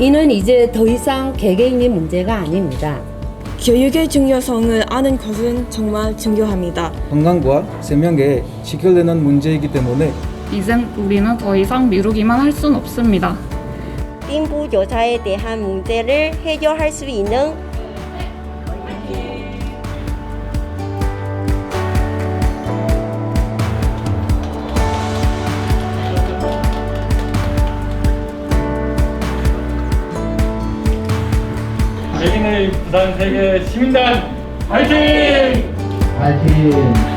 이는 이제 더 이상 개개인의 문제가 아닙니다. 교육의 중요성을 아는 것은 정말 중요합니다. 건강과 생명에 직결되는 문제이기 때문에 이젠 우리는 더 이상 미루기만 할 순 없습니다. 빈부 여자에 대한 문제를 해결할 수 있는 백인의 부산 세계 시민단 화이팅! 파이팅!